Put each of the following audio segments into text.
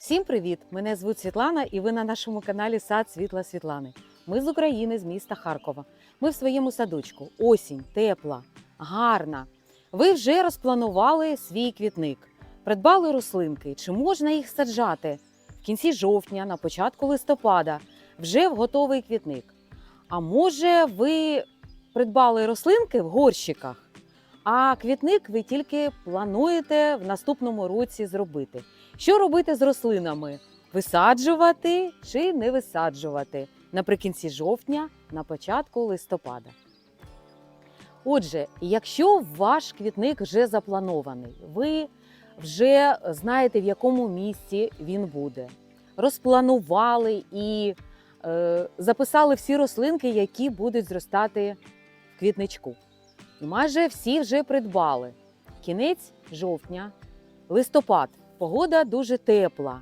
Всім привіт! Мене звуть Світлана, і ви на нашому каналі Сад Світла Світлани. Ми з України, з міста Харкова. Ми в своєму садочку. Осінь, тепла, гарна. Ви вже розпланували свій квітник, придбали рослинки. Чи можна їх саджати в кінці жовтня, на початку листопада, вже в готовий квітник? А може, ви придбали рослинки в горщиках, а квітник ви тільки плануєте в наступному році зробити? Що робити з рослинами? Висаджувати чи не висаджувати наприкінці жовтня, на початку листопада. Отже, якщо ваш квітник вже запланований, ви вже знаєте, в якому місці він буде, розпланували і е, записали всі рослинки, які будуть зростати в квітничку. І майже всі вже придбали. Кінець жовтня, листопад. Погода дуже тепла.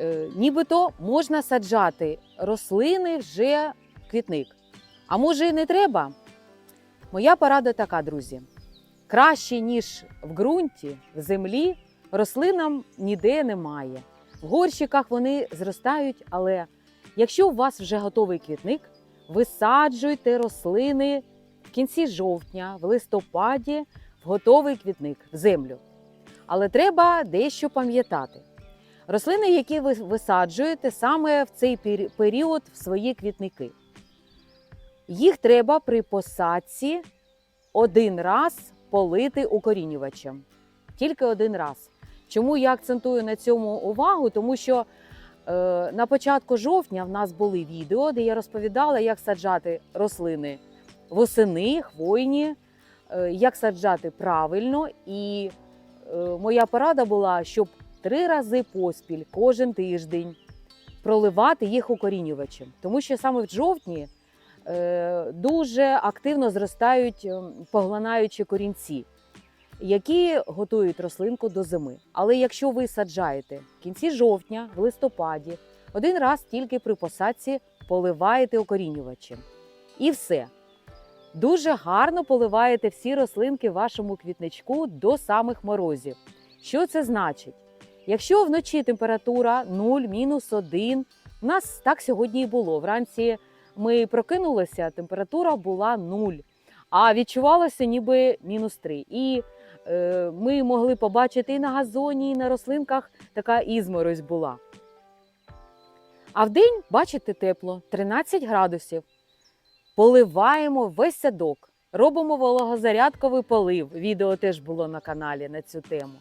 Е, нібито можна саджати рослини вже в квітник. А може і не треба? Моя порада така, друзі: краще, ніж в ґрунті, в землі, рослинам ніде немає. В горщиках вони зростають, але якщо у вас вже готовий квітник, висаджуйте рослини в кінці жовтня, в листопаді, в готовий квітник, в землю. Але треба дещо пам'ятати. Рослини, які ви висаджуєте саме в цей період в свої квітники. Їх треба при посадці один раз полити укорінювачем. Тільки один раз. Чому я акцентую на цьому увагу? Тому що е, на початку жовтня в нас були відео, де я розповідала, як саджати рослини восени, хвойні, е, як саджати правильно. І моя порада була, щоб три рази поспіль кожен тиждень проливати їх укорінювачем. Тому що саме в жовтні е, дуже активно зростають е, поглинаючі корінці, які готують рослинку до зими. Але якщо ви саджаєте в кінці жовтня, в листопаді, один раз тільки при посадці поливаєте укорінювачем. І все. Дуже гарно поливаєте всі рослинки в вашому квітничку до самих морозів. Що це значить? Якщо вночі температура 0, мінус 1, у нас так сьогодні і було. Вранці ми прокинулися, температура була 0, а відчувалося ніби мінус 3. І е, ми могли побачити і на газоні, і на рослинках така ізморозь була. А вдень, бачите, тепло 13 градусів. Поливаємо весь садок, робимо вологозарядковий полив. Відео теж було на каналі на цю тему.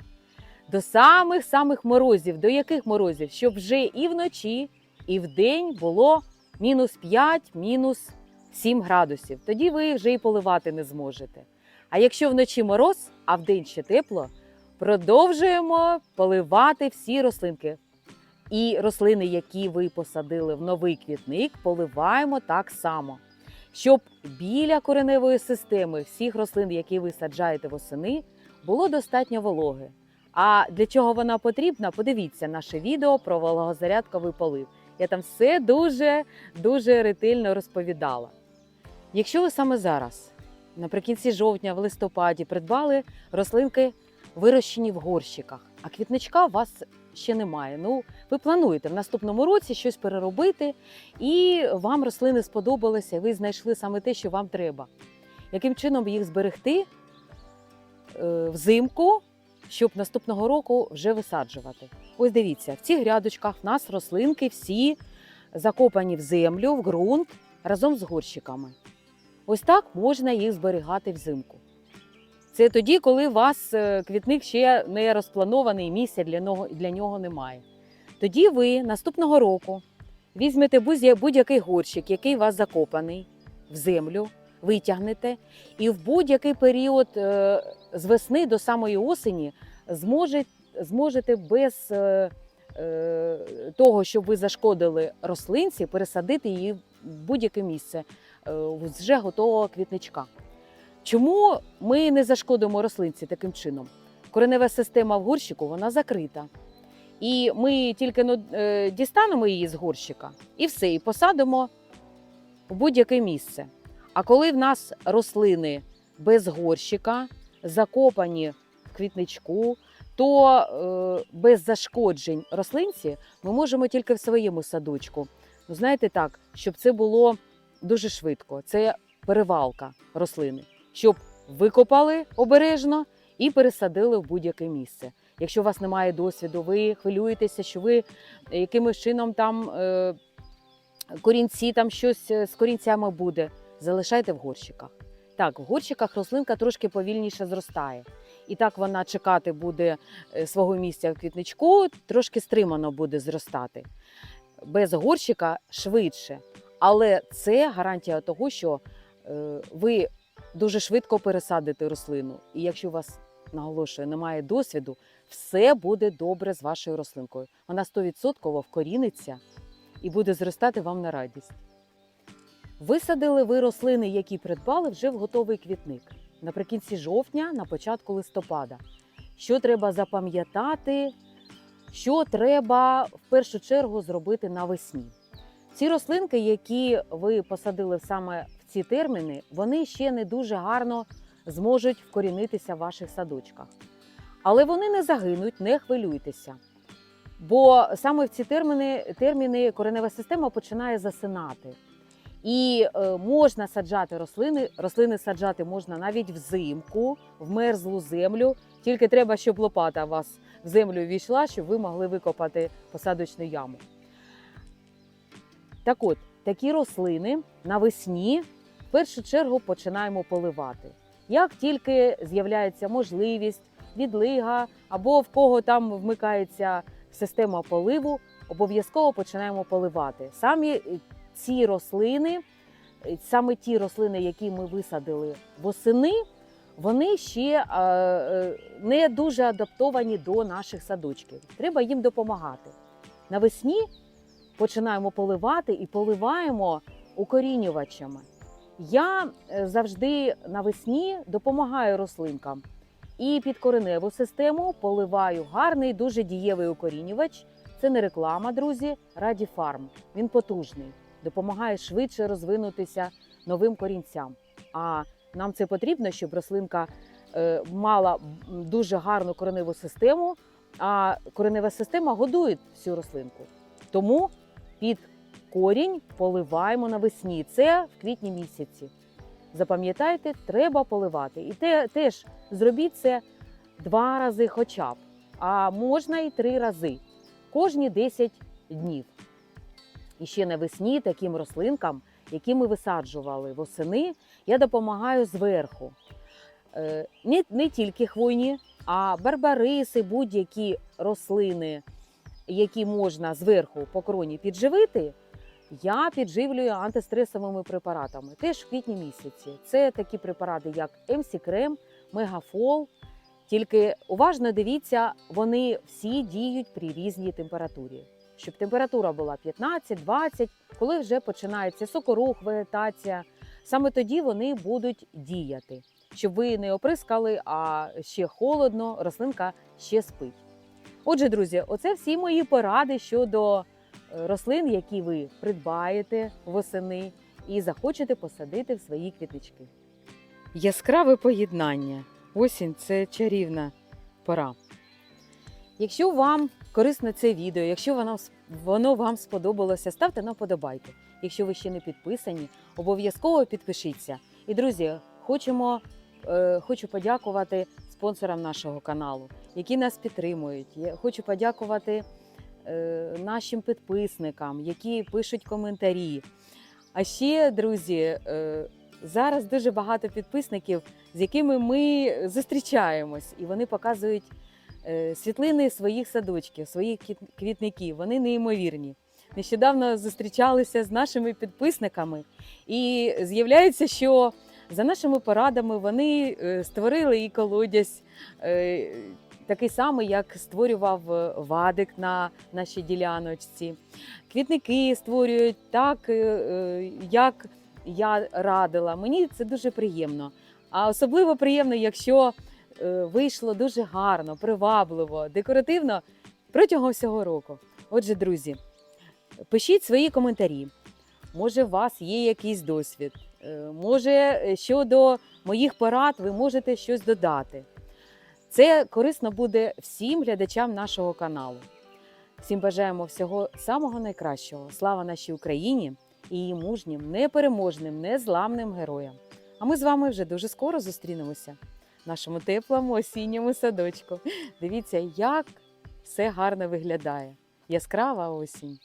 До самих самих морозів. До яких морозів? Щоб вже і вночі, і вдень було мінус 5, мінус 7 градусів. Тоді ви вже і поливати не зможете. А якщо вночі мороз, а вдень ще тепло, продовжуємо поливати всі рослинки. І рослини, які ви посадили в новий квітник, поливаємо так само. Щоб біля кореневої системи всіх рослин, які ви саджаєте восени, було достатньо вологи. А для чого вона потрібна? Подивіться наше відео про вологозарядковий полив. Я там все дуже дуже ретельно розповідала. Якщо ви саме зараз, наприкінці жовтня, в листопаді, придбали рослинки, вирощені в горщиках, а квітничка у вас ще немає. Ну, ви плануєте в наступному році щось переробити, і вам рослини сподобалися, і ви знайшли саме те, що вам треба. Яким чином їх зберегти е, взимку, щоб наступного року вже висаджувати? Ось дивіться, в цих грядочках в нас рослинки всі закопані в землю, в ґрунт разом з горщиками. Ось так можна їх зберігати взимку. Це тоді, коли у вас е, квітник ще не розпланований, місця для нього, для нього немає. Тоді ви наступного року візьмете будь- будь-який горщик, який у вас закопаний в землю, витягнете, і в будь-який період е, з весни до самої осені зможе, зможете без е, того, щоб ви зашкодили рослинці, пересадити її в будь-яке місце вже готового квітничка. Чому ми не зашкодимо рослинці таким чином? Коренева система в горщику вона закрита. І ми тільки ну, дістанемо її з горщика і все, і посадимо в будь-яке місце. А коли в нас рослини без горщика, закопані в квітничку, то е, без зашкоджень рослинці ми можемо тільки в своєму садочку. Ну, знаєте так, щоб це було дуже швидко. Це перевалка рослини, щоб викопали обережно і пересадили в будь-яке місце. Якщо у вас немає досвіду, ви хвилюєтеся, що ви якимось чином там е, корінці, там щось е, з корінцями буде, залишайте в горщиках. Так, в горщиках рослинка трошки повільніше зростає. І так вона чекати буде е, свого місця в квітничку, трошки стримано буде зростати. Без горщика швидше. Але це гарантія того, що е, ви дуже швидко пересадите рослину. І якщо у вас наголошую, немає досвіду, все буде добре з вашою рослинкою. Вона 100% вкоріниться і буде зростати вам на радість. Висадили ви рослини, які придбали вже в готовий квітник наприкінці жовтня, на початку листопада. Що треба запам'ятати, що треба в першу чергу зробити навесні. Ці рослинки, які ви посадили саме ці терміни, вони ще не дуже гарно зможуть вкорінитися в ваших садочках. Але вони не загинуть, не хвилюйтеся. Бо саме в ці терміни, терміни коренева система починає засинати. І е, можна саджати рослини. Рослини саджати можна навіть взимку, в мерзлу землю. Тільки треба, щоб лопата у вас в землю війшла, щоб ви могли викопати посадочну яму. Так от, такі рослини навесні першу чергу починаємо поливати. Як тільки з'являється можливість, відлига або в кого там вмикається система поливу, обов'язково починаємо поливати. Самі е, ці рослини, е, саме ті рослини, які ми висадили восени, вони ще е, не дуже адаптовані до наших садочків. Треба їм допомагати. Навесні починаємо поливати і поливаємо укорінювачами. Я е, завжди навесні допомагаю рослинкам і під кореневу систему поливаю гарний, дуже дієвий укорінювач. Це не реклама, друзі. Раді фарм. Він потужний, допомагає швидше розвинутися новим корінцям. А нам це потрібно, щоб рослинка е, мала дуже гарну кореневу систему. А коренева система годує всю рослинку. Тому під корінь поливаємо навесні. Це в квітні місяці. Запам'ятайте, треба поливати. І те, теж зробіть це два рази хоча б, а можна і три рази кожні 10 днів. І ще навесні таким рослинкам, які ми висаджували восени, я допомагаю зверху. Е, Не, не тільки хвойні, а барбариси, будь-які рослини, які можна зверху по кроні підживити, я підживлюю антистресовими препаратами. Теж в квітні місяці. Це такі препарати, як МС Крем, Мегафол. Тільки уважно дивіться, вони всі діють при різній температурі. Щоб температура була 15-20, коли вже починається сокорух, вегетація, саме тоді вони будуть діяти. Щоб ви не оприскали, а ще холодно, рослинка ще спить. Отже, друзі, оце всі мої поради щодо рослин, які ви придбаєте восени і захочете посадити в свої квітнички. Яскраве поєднання. Осінь це чарівна пора. Якщо вам корисне це відео, якщо воно, воно вам сподобалося, ставте на вподобайки. Якщо ви ще не підписані, обов'язково підпишіться. І, друзі, хочемо, е, хочу подякувати спонсорам нашого каналу, які нас підтримують. Я хочу подякувати нашим підписникам, які пишуть коментарі. А ще, друзі, е, зараз дуже багато підписників, з якими ми зустрічаємось, і вони показують е, світлини своїх садочків, своїх квітників. Вони неймовірні. Нещодавно зустрічалися з нашими підписниками, і з'являється, що за нашими порадами вони е, створили і колодязь. Такий самий, як створював е, Вадик на нашій діляночці. Квітники створюють так, е, е, як я радила. Мені це дуже приємно. А особливо приємно, якщо вийшло дуже гарно, привабливо, декоративно протягом всього року. Отже, друзі, пишіть свої коментарі. Може, у вас є якийсь досвід. Може, щодо моїх порад ви можете щось додати. Це корисно буде всім глядачам нашого каналу. Всім бажаємо всього самого найкращого. Слава нашій Україні і її мужнім, непереможним, незламним героям. А ми з вами вже дуже скоро зустрінемося в нашому теплому осінньому садочку. Дивіться, як все гарно виглядає. Яскрава осінь.